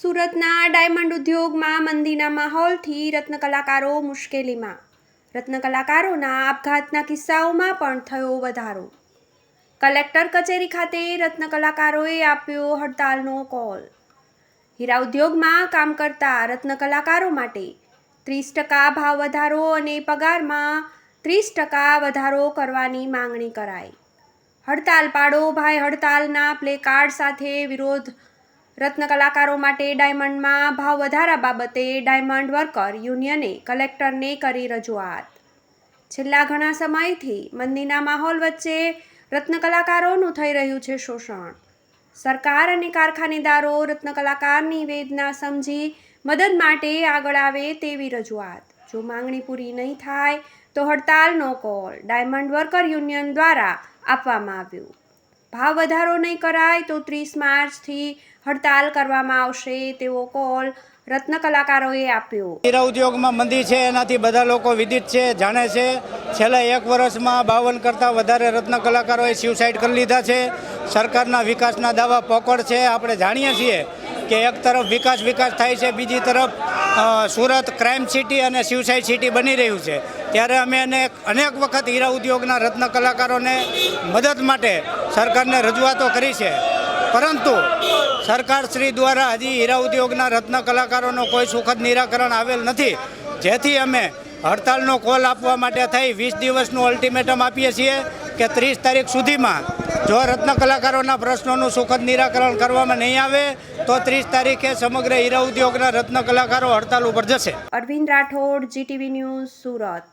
સુરતના ડાયમંડ ઉદ્યોગમાં મંદીના માહોલથી રત્ન કલાકારો મુશ્કેલીમાં. રત્ન કલાકારોના આપઘાતના કિસ્સાઓમાં પણ થયો વધારો. કલેક્ટર કચેરી ખાતે રત્ન કલાકારોએ આપ્યો હડતાલનો કોલ. હીરા ઉદ્યોગમાં કામ કરતા રત્ન કલાકારો માટે ત્રીસ ટકા ભાવ વધારો અને પગારમાં ત્રીસ ટકા વધારો કરવાની માંગણી કરાઈ. હડતાલ પાડો ભાઈ હડતાલના પ્લે કાર્ડ સાથે વિરોધ રત્ન કલાકારો માટે ડાયમંડમાં ભાવ વધારા બાબતે ડાયમંડ વર્કર યુનિયને કલેક્ટરને કરી રજૂઆત. છેલ્લા ઘણા સમયથી મંદીના માહોલ વચ્ચે રત્ન કલાકારોનું થઈ રહ્યું છે શોષણ. સરકાર અને કારખાનેદારો રત્ન કલાકારની વેદના સમજી મદદ માટે આગળ આવે તેવી રજૂઆત. જો માંગણી પૂરી નહીં થાય તો હડતાલનો કોલ ડાયમંડ વર્કર યુનિયન દ્વારા આપવામાં આવ્યો. ભાવ વધારો નહીં કરાય તો ત્રીસ માર્ચથી હડતાલ કરવામાં આવશે તેવો કોલ રત્ન કલાકારોએ આપ્યો. હીરા ઉદ્યોગમાં મંદી છે, એનાથી બધા લોકો વિદિત છે, જાણે છે. છેલ્લા એક વર્ષમાં બાવન કરતાં વધારે રત્ન કલાકારોએ સ્યુસાઇડ કરી લીધા છે. સરકારના વિકાસના દાવા પોકળ છે, આપણે જાણીએ છીએ. કે એક તરફ વિકાસ વિકાસ થાય છે, બીજી તરફ સુરત ક્રાઇમ સિટી અને સ્યુસાઇડ સિટી બની રહ્યું છે. ત્યારે અમે એને અનેક વખત હીરા ઉદ્યોગના રત્ન કલાકારોને મદદ માટે સરકારને રજૂઆતો કરી છે. પરંતુ સરકાર શ્રી દ્વારા હજી હીરા ઉદ્યોગના રત્ન કલાકારોનો કોઈ સુખદ નિરાકરણ આવેલ નથી. જેથી અમે હડતાલનો કોલ આપવા માટે થઈ. વીસ દિવસનું અલ્ટિમેટમ આપીએ છીએ. કે ત્રીસ તારીખ સુધીમાં જો રત્ન કલાકારોના પ્રશ્નોનું સુખદ નિરાકરણ કરવામાં નહીં આવે, તો ત્રીસ તારીખે સમગ્ર હીરા ઉદ્યોગના રત્ન કલાકારો હડતાલ ઉપર જશે. Arvind Rathod GTV news, Surat.